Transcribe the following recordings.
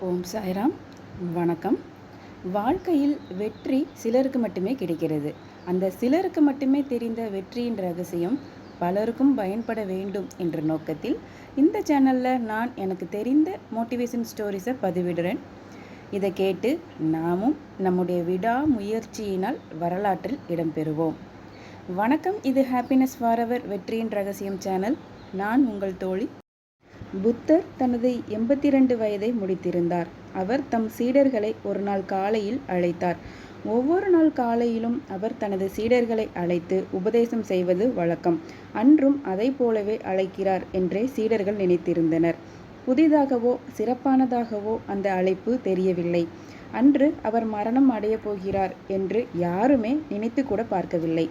ஓம் சாய்ராம். வணக்கம். வாழ்க்கையில் வெற்றி சிலருக்கு மட்டுமே கிடைக்கிறது. அந்த சிலருக்கு மட்டுமே தெரிந்த வெற்றியின் ரகசியம் பலருக்கும் பயன்பட வேண்டும் என்ற நோக்கத்தில் இந்த சேனலில் நான் எனக்கு தெரிந்த மோட்டிவேஷன் ஸ்டோரிஸை பதிவிடுறேன். இதை கேட்டு நாமும் நம்முடைய விடா முயற்சியினால் வரலாற்றில் இடம்பெறுவோம். வணக்கம். இது ஹாப்பினஸ் ஃபாரெவர் வெற்றியின் ரகசியம் சேனல். நான் உங்கள் தோழி புத்தர் தனது எண்பத்தி ரெண்டு வயதை முடித்திருந்தார். அவர் தம் சீடர்களை ஒரு நாள் காலையில் அழைத்தார். ஒவ்வொரு நாள் காலையிலும் அவர் தனது சீடர்களை அழைத்து உபதேசம் செய்வது வழக்கம். அன்றும் அதை போலவே அழைக்கிறார் என்றே சீடர்கள் நினைத்திருந்தனர். புதிதாகவோ சிறப்பானதாகவோ அந்த அழைப்பு தெரியவில்லை. அன்று அவர் மரணம் அடையப் போகிறார் என்று யாருமே நினைத்து கூட பார்க்கவில்லை.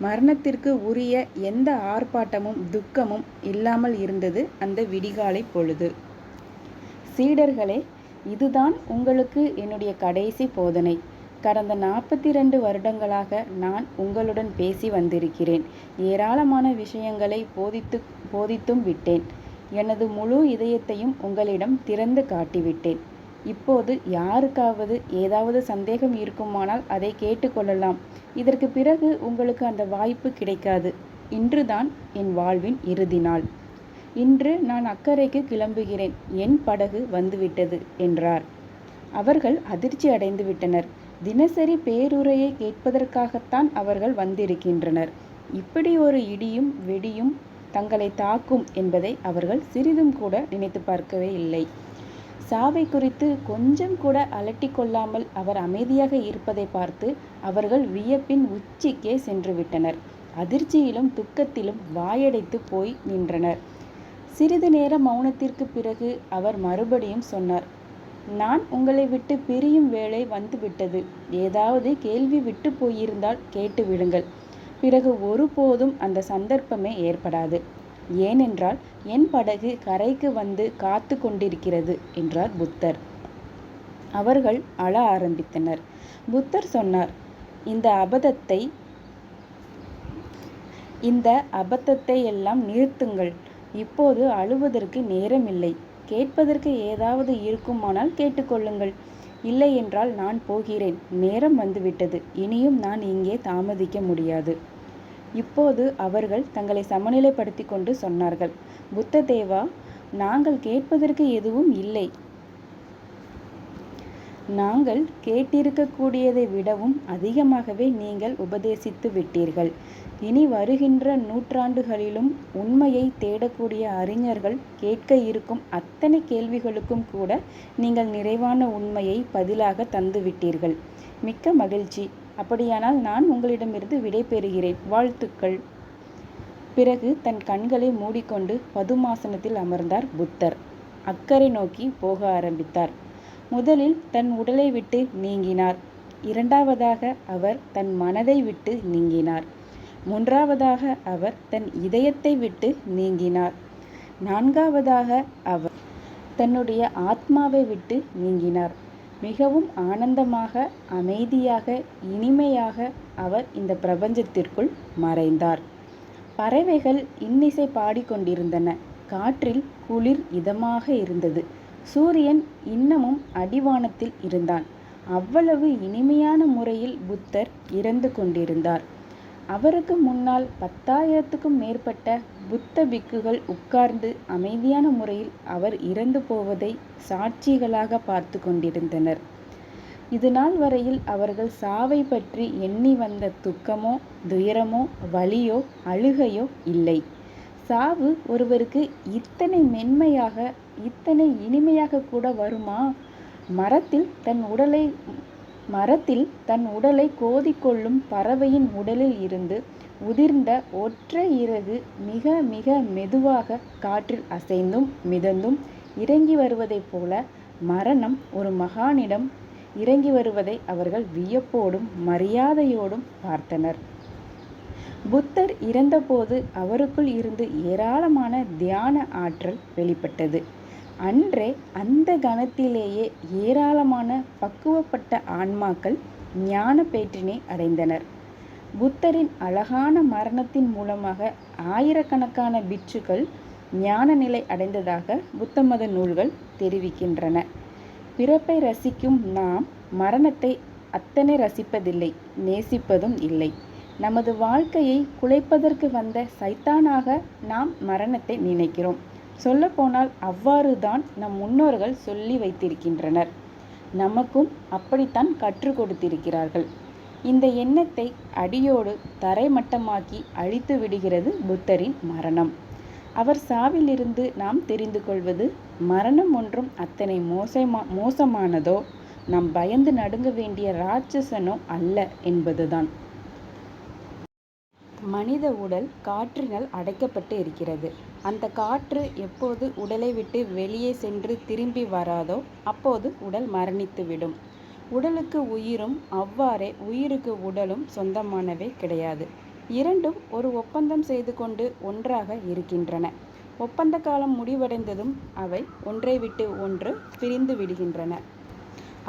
மரணத்திற்கு உரிய எந்த ஆர்ப்பாட்டமும் துக்கமும் இல்லாமல் இருந்தது அந்த விடிகாலை பொழுது. சீடர்களே இதுதான் உங்களுக்கு என்னுடைய கடைசி போதனை. கடந்த நாற்பத்தி ரெண்டு வருடங்களாக நான் உங்களுடன் பேசி வந்திருக்கிறேன். ஏராளமான விஷயங்களை போதித்து போதித்தும் விட்டேன். எனது முழு இதயத்தையும் உங்களிடம் திறந்து காட்டிவிட்டேன். இப்போது யாருக்காவது ஏதாவது சந்தேகம் இருக்குமானால் அதை கேட்டுக்கொள்ளலாம் இதற்கு பிறகு உங்களுக்கு அந்த வாய்ப்பு கிடைக்காது. இன்றுதான் என் வாழ்வின் இறுதி நாள். இன்று நான் அக்கறைக்கு கிளம்புகிறேன். என் படகு வந்துவிட்டது என்றார். அவர்கள் அதிர்ச்சி அடைந்து விட்டனர். தினசரி பேருரையை கேட்பதற்காகத்தான் அவர்கள் வந்திருக்கின்றனர். இப்படி ஒரு இடியும் வெடியும் தங்களை தாக்கும் என்பதை அவர்கள் சிறிதும் கூட நினைத்து பார்க்கவே இல்லை. சாவை குறித்து கொஞ்சம் கூட அலட்டி கொள்ளாமல் அவர் அமைதியாக இருப்பதை பார்த்து அவர்கள் வியப்பின் உச்சிக்கே சென்று விட்டனர். அதிர்ச்சியிலும் துக்கத்திலும் வாயடைத்து போய் நின்றனர். சிறிது நேர மௌனத்திற்கு பிறகு அவர் மறுபடியும் சொன்னார் நான் உங்களை விட்டு பிரியும் வேளை வந்துவிட்டது ஏதாவது கேள்வி விட்டு போயிருந்தால் கேட்டு விடுங்கள். பிறகு ஒருபோதும் அந்த சந்தர்ப்பமே ஏற்படாது. ஏனென்றால் என் படகு கரைக்கு வந்து காத்து கொண்டிருக்கிறது என்றார் புத்தர். அவர்கள் அழ ஆரம்பித்தனர். புத்தர் சொன்னார் இந்த அபதத்தை இந்த அபத்தத்தை எல்லாம் நிறுத்துங்கள். இப்போது அழுவதற்கு நேரமில்லை. கேட்பதற்கு ஏதாவது இருக்குமானால் கேட்டுக்கொள்ளுங்கள் இல்லை என்றால் நான் போகிறேன். நேரம் வந்துவிட்டது. இனியும் நான் இங்கே தாமதிக்க முடியாது. இப்போது அவர்கள் தங்களை சமநிலைப்படுத்தி கொண்டு சொன்னார்கள். புத்த தேவா நாங்கள் கேட்பதற்கு எதுவும் இல்லை. நாங்கள் கேட்டிருக்கக்கூடியதை விடவும் அதிகமாகவே நீங்கள் உபதேசித்து விட்டீர்கள். இனி வருகின்ற நூற்றாண்டுகளிலும் உண்மையை தேடக்கூடிய அறிஞர்கள் கேட்க இருக்கும் அத்தனை கேள்விகளுக்கும் கூட நீங்கள் நிறைவான உண்மையை பதிலாக தந்துவிட்டீர்கள். மிக்க மகிழ்ச்சி. அப்படியானால் நான் உங்களிடமிருந்து விடை பெறுகிறேன். வாழ்த்துக்கள். பிறகு தன் கண்களை மூடிக்கொண்டு பதுமாசனத்தில் அமர்ந்தார் புத்தர். அக்கறை நோக்கி போக ஆரம்பித்தார். முதலில் தன் உடலை விட்டு நீங்கினார். இரண்டாவதாக அவர் தன் மனதை விட்டு நீங்கினார். மூன்றாவதாக அவர் தன் இதயத்தை விட்டு நீங்கினார். நான்காவதாக அவர் தன்னுடைய ஆத்மாவை விட்டு நீங்கினார். மிகவும் ஆனந்தமாக அமைதியாக இனிமையாக அவர் இந்த பிரபஞ்சத்திற்குள் மறைந்தார். பறவைகள் இன்னிசை பாடிக்கொண்டிருந்தன காற்றில் குளிர் இதமாக இருந்தது. சூரியன் இன்னமும் அடிவானத்தில் இருந்தான். அவ்வளவு இனிமையான முறையில் புத்தர் இறந்து கொண்டிருந்தார். அவருக்கு முன்னால் பத்தாயிரத்துக்கும் மேற்பட்ட புத்த பிக்குகள் உட்கார்ந்து அமைதியான முறையில் அவர் இறந்து போவதை சாட்சிகளாக பார்த்து கொண்டிருந்தனர். இது நாள் வரையில் அவர்கள் சாவை பற்றி எண்ணி வந்த துக்கமோ துயரமோ வலியோ அழுகையோ இல்லை. சாவு ஒருவருக்கு இத்தனை மென்மையாக இத்தனை இனிமையாக கூட வருமா? மரத்தில் தன் உடலை மரத்தில் தன் உடலை கோதிக்கொள்ளும் பறவையின் உடலில் இருந்து உதிர்ந்த ஒற்றை இறகு மிக மிக மெதுவாக காற்றில் அசைந்தும் மிதந்தும் இறங்கி வருவதைப் போல மரணம் ஒரு மகானிடம் இறங்கி வருவதை அவர்கள் வியப்போடும் மரியாதையோடும் பார்த்தனர். புத்தர் இறந்தபோது அவருக்குள் இருந்து ஏராளமான தியான ஆற்றல் வெளிப்பட்டது. அன்றே அந்த கணத்திலேயே ஏராளமான பக்குவப்பட்ட ஆன்மாக்கள் ஞான பேற்றினை அடைந்தனர். புத்தரின் அழகான மரணத்தின் மூலமாக ஆயிரக்கணக்கான பிட்சுகள் ஞான நிலை அடைந்ததாக புத்த மத நூல்கள் தெரிவிக்கின்றன. பிறப்பை ரசிக்கும் நாம் மரணத்தை அத்தனை ரசிப்பதில்லை நேசிப்பதும் இல்லை. நமது வாழ்க்கையை குலைப்பதற்கு வந்த சைத்தானாக நாம் மரணத்தை நினைக்கிறோம். சொல்லப்போனால் அவ்வாறு தான் நம் முன்னோர்கள் சொல்லி வைத்திருக்கின்றனர். நமக்கும் அப்படித்தான் கற்றுக் கொடுத்திருக்கிறார்கள். இந்த எண்ணத்தை அடியோடு தரைமட்டமாக்கி அழித்து விடுகிறது புத்தரின் மரணம். அவர் சாவிலிருந்து நாம் தெரிந்து கொள்வது மரணம் ஒன்றும் அத்தனை மோசமா மோசமானதோ நாம் பயந்து நடுங்க வேண்டிய ராட்சசனோ அல்ல என்பதுதான். மனித உடல் காற்றினால் அடைக்கப்பட்டு இருக்கிறது. அந்த காற்று எப்போது உடலை விட்டு வெளியே சென்று திரும்பி வராதோ அப்போது உடல் மரணித்துவிடும். உடலுக்கு உயிரும் அவ்வாறே உயிருக்கு உடலும் சொந்தமானவை கிடையாது. இரண்டும் ஒரு ஒப்பந்தம் செய்து கொண்டு ஒன்றாக இருக்கின்றன. ஒப்பந்த காலம் முடிவடைந்ததும் அவை ஒன்றை விட்டு ஒன்று பிரிந்து விடுகின்றன.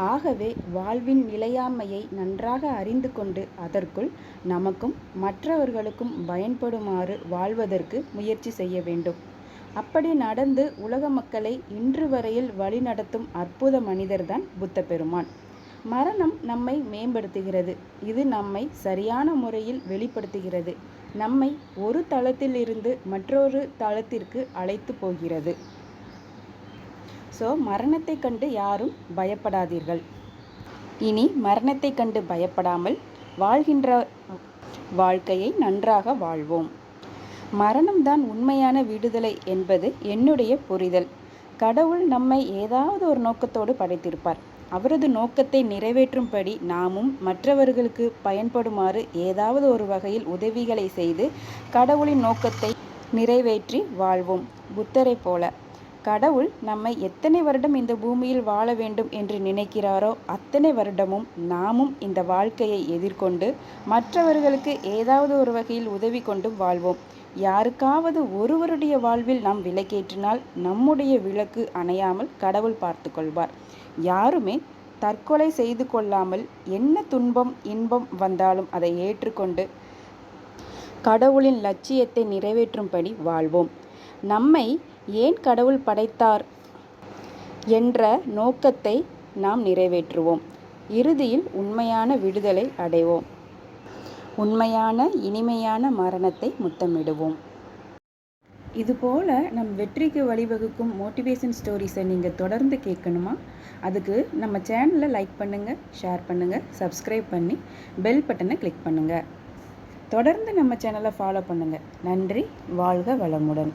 ஆகவே வாழ்வின் நிலையாமையை நன்றாக அறிந்து கொண்டு அதற்குள் நமக்கும் மற்றவர்களுக்கும் பயன்படுமாறு வாழ்வதற்கு முயற்சி செய்ய வேண்டும். அப்படி நடந்து உலக மக்களை இன்று வரையில் வழிநடத்தும் அற்புத மனிதர்தான் புத்த பெருமான் மரணம் நம்மை மேம்படுத்துகிறது. இது நம்மை சரியான முறையில் வெளிப்படுத்துகிறது. நம்மை ஒரு தளத்திலிருந்து மற்றொரு தளத்திற்கு அழைத்து போகிறது. ஸோ மரணத்தை கண்டு யாரும் பயப்படாதீர்கள். இனி மரணத்தை கண்டு பயப்படாமல் வாழ்கின்ற வாழ்க்கையை நன்றாக வாழ்வோம். மரணம்தான் உண்மையான விடுதலை என்பது என்னுடைய புரிதல். கடவுள் நம்மை ஏதாவது ஒரு நோக்கத்தோடு படைத்திருப்பார். அவரது நோக்கத்தை நிறைவேற்றும்படி நாமும் மற்றவர்களுக்கு பயன்படுமாறு ஏதாவது ஒரு வகையில் உதவிகளை செய்து கடவுளின் நோக்கத்தை நிறைவேற்றி வாழ்வோம். புத்தரை போல கடவுள் நம்மை எத்தனை வருடம் இந்த பூமியில் வாழ வேண்டும் என்று நினைக்கிறாரோ அத்தனை வருடமும் நாமும் இந்த வாழ்க்கையை எதிர்கொண்டு மற்றவர்களுக்கு ஏதாவது ஒரு வகையில் உதவி கொண்டும் வாழ்வோம். யாருக்காவது ஒருவருடைய வாழ்வில் நாம் விளக்கேற்றினால் நம்முடைய விளக்கு அணையாமல் கடவுள் பார்த்து கொள்வார். யாருமே தற்கொலை செய்து கொள்ளாமல் என்ன துன்பம் இன்பம் வந்தாலும் அதை ஏற்றுக்கொண்டு கடவுளின் லட்சியத்தை நிறைவேற்றும்படி வாழ்வோம். நம்மை ஏன் கடவுள் படைத்தார் என்ற நோக்கத்தை நாம் நிறைவேற்றுவோம். இறுதியில் உண்மையான விடுதலை அடைவோம். உண்மையான இனிமையான மரணத்தை முத்தமிடுவோம். இதுபோல் நம் வெற்றிக்கு வழிவகுக்கும் மோட்டிவேஷன் ஸ்டோரிஸை நீங்கள் தொடர்ந்து கேட்கணுமா? அதுக்கு நம்ம சேனலை லைக் பண்ணுங்கள் ஷேர் பண்ணுங்கள் சப்ஸ்கிரைப் பண்ணி பெல் பட்டனை கிளிக் பண்ணுங்கள் தொடர்ந்து நம்ம சேனலை ஃபாலோ பண்ணுங்கள் நன்றி வாழ்க வளமுடன்.